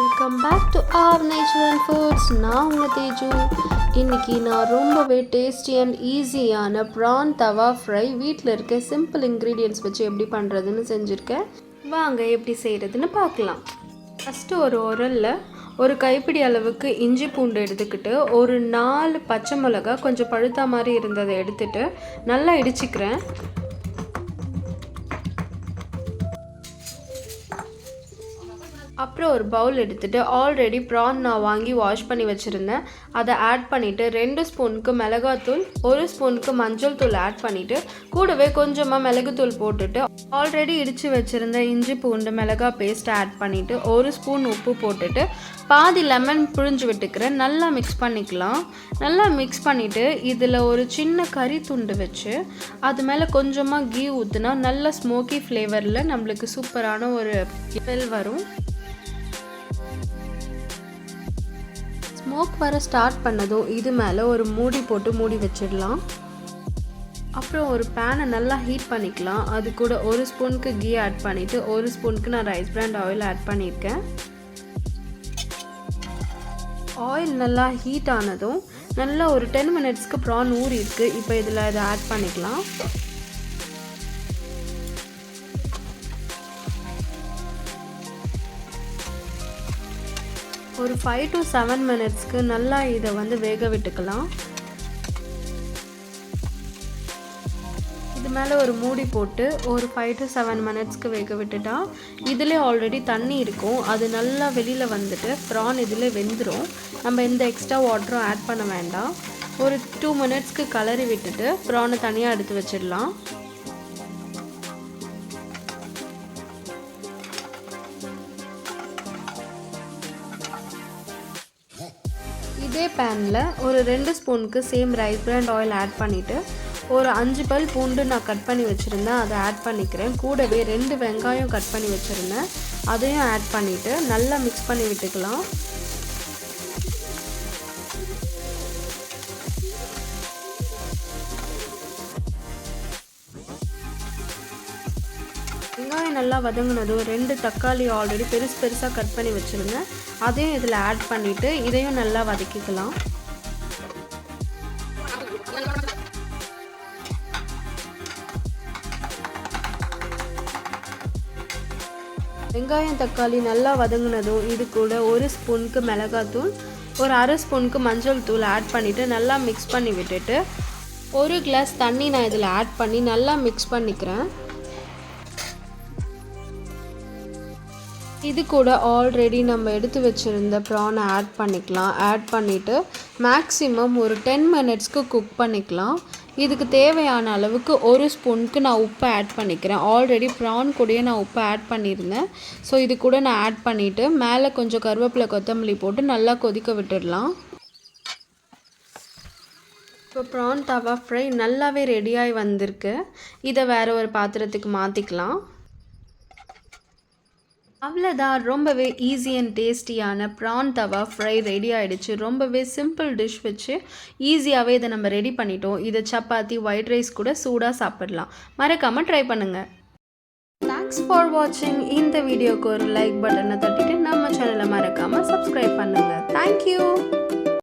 Welcome back to our natural foods நான் உங்கள் தேஜு. இன்னைக்கு நான் ரொம்பவே டேஸ்டி அண்ட் ஈஸியான ப்ரான் தவா ஃப்ரை வீட்டில் இருக்க சிம்பிள் இன்க்ரீடியன்ட்ஸ் வச்சு எப்படி பண்ணுறதுன்னு செஞ்சுருக்கேன். வாங்க எப்படி செய்கிறதுன்னு பார்க்கலாம். ஃபஸ்ட்டு ஒரு உரலில் ஒரு கைப்பிடி அளவுக்கு இஞ்சி பூண்டு எடுத்துக்கிட்டு ஒரு நாலு பச்சை மிளகா கொஞ்சம் பழுத்தா மாதிரி இருந்ததை எடுத்துட்டு நல்லா இடிச்சிக்கிறேன். அப்புறம் ஒரு பவுல் எடுத்துட்டு ஆல்ரெடி ப்ரான் நான் வாங்கி வாஷ் பண்ணி வச்சுருந்தேன். அதை ஆட் பண்ணிவிட்டு ரெண்டு ஸ்பூனுக்கு மிளகாத்தூள் ஒரு ஸ்பூனுக்கு மஞ்சள் தூள் ஆட் பண்ணிவிட்டு கூடவே கொஞ்சமாக மிளகுத்தூள் போட்டுட்டு ஆல்ரெடி இடித்து வச்சுருந்த இஞ்சி பூண்டு மிளகா பேஸ்ட் ஆட் பண்ணிவிட்டு ஒரு ஸ்பூன் உப்பு போட்டுட்டு பாதி லெமன் புழிஞ்சு விட்டுக்கிறேன் நல்லா மிக்ஸ் பண்ணிக்கலாம். நல்லா மிக்ஸ் பண்ணிவிட்டு இதில் ஒரு சின்ன கறி துண்டு வச்சு அது மேலே கொஞ்சமாக கீ ஊற்றுனா நல்ல ஸ்மோக்கி ஃப்ளேவரில் நம்மளுக்கு சூப்பரான ஒரு ஸ்மெல் வரும். ஸ்மோக் வர ஸ்டார்ட் பண்ணதும் இது மேலே ஒரு மூடி போட்டு மூடி வச்சிடலாம். அப்புறம் ஒரு பேனை நல்லா ஹீட் பண்ணிக்கலாம். அது கூட ஒரு ஸ்பூனுக்கு கீ ஆட் பண்ணிவிட்டு ஒரு ஸ்பூனுக்கு நான் ரைஸ் பிராண்ட் ஆயில் ஆட் பண்ணியிருக்கேன். ஆயில் நல்லா ஹீட் ஆனதும் நல்லா ஒரு டென் மினிட்ஸ்க்கு ப்ரான் ஊறி இருக்குது இப்போ இதில் இதை ஆட் பண்ணிக்கலாம். ஒரு ஃபைவ் டு செவன் மினிட்ஸ்க்கு நல்லா இதை வந்து வேக விட்டுக்கலாம். இது மேலே ஒரு மூடி போட்டு ஒரு ஃபைவ் டு செவன் மினிட்ஸ்க்கு வேக விட்டுட்டா இதிலே ஆல்ரெடி தண்ணி இருக்கும். அது நல்லா வெளியில் வந்துட்டு ப்ரான் இதில் வெந்துடும் நம்ம எந்த எக்ஸ்ட்ரா வாட்டரும் ஆட் பண்ண வேண்டாம். ஒரு டூ மினிட்ஸ்க்கு கலரி விட்டுட்டு ப்ரானை தனியாக எடுத்து வச்சிடலாம். இதே பேனில் ஒரு ரெண்டு ஸ்பூனுக்கு same rice brand oil add பண்ணிவிட்டு ஒரு அஞ்சு பல் பூண்டு நான் கட் பண்ணி வச்சுருந்தேன். அதை ஆட் பண்ணிக்கிறேன். கூடவே ரெண்டு வெங்காயம் கட் பண்ணி வச்சுருந்தேன். அதையும் ஆட் பண்ணிவிட்டு நல்லா மிக்ஸ் பண்ணி விட்டுக்கலாம். வெங்காயம் நல்லா வதங்கினதும் ரெண்டு தக்காளி ஆல்ரெடி பெருசு பெருசாக கட் பண்ணி வச்சுருந்தேன் அதையும் இதில் ஆட் பண்ணிவிட்டு இதையும் நல்லா வதக்கிக்கலாம். வெங்காயம் தக்காளி நல்லா வதங்கினதும் இது கூட ஒரு ஸ்பூனுக்கு மிளகாத்தூள் ஒரு அரை ஸ்பூனுக்கு மஞ்சள் தூள் ஆட் பண்ணிவிட்டு நல்லா மிக்ஸ் பண்ணி விட்டுட்டு ஒரு கிளாஸ் தண்ணி நான் இதில் ஆட் பண்ணி நல்லா மிக்ஸ் பண்ணிக்கிறேன். இது கூட ஆல்ரெடி நம்ம எடுத்து வச்சுருந்த ப்ரானை ஆட் பண்ணிக்கலாம். ஆட் பண்ணிவிட்டு மேக்ஸிமம் ஒரு டென் மினிட்ஸ்க்கு குக் பண்ணிக்கலாம். இதுக்கு தேவையான அளவுக்கு ஒரு ஸ்பூனுக்கு நான் உப்பு ஆட் பண்ணிக்கிறேன். ஆல்ரெடி ப்ரான் கூடயே நான் உப்பு ஆட் பண்ணியிருந்தேன். ஸோ இது கூட நான் ஆட் பண்ணிவிட்டு மேலே கொஞ்சம் கருவேப்பிலை கொத்தமல்லி போட்டு நல்லா கொதிக்க விட்டுடலாம். இப்போ ப்ரான் தவா ஃப்ரை நல்லாவே ரெடியாகி வந்திருக்கு. இதை வேறு ஒரு பாத்திரத்துக்கு மாற்றிக்கலாம் அவ்வளோதான் ரொம்பவே ஈஸி அண்ட் டேஸ்டியான ப்ரான் தவா ஃப்ரை ரெடி ஆகிடுச்சு ரொம்பவே சிம்பிள் டிஷ் வச்சு ஈஸியாகவே இதை நம்ம ரெடி பண்ணிட்டோம். இதை சப்பாத்தி ஒயிட் ரைஸ் கூட சூடாக சாப்பிடலாம். மறக்காமல் ட்ரை பண்ணுங்கள் தேங்க்ஸ் ஃபார் வாட்சிங் இந்த வீடியோக்கு ஒரு லைக் பட்டனை தட்டிட்டு நம்ம சேனலை மறக்காமல் சப்ஸ்கிரைப் பண்ணுங்கள் தேங்க்யூ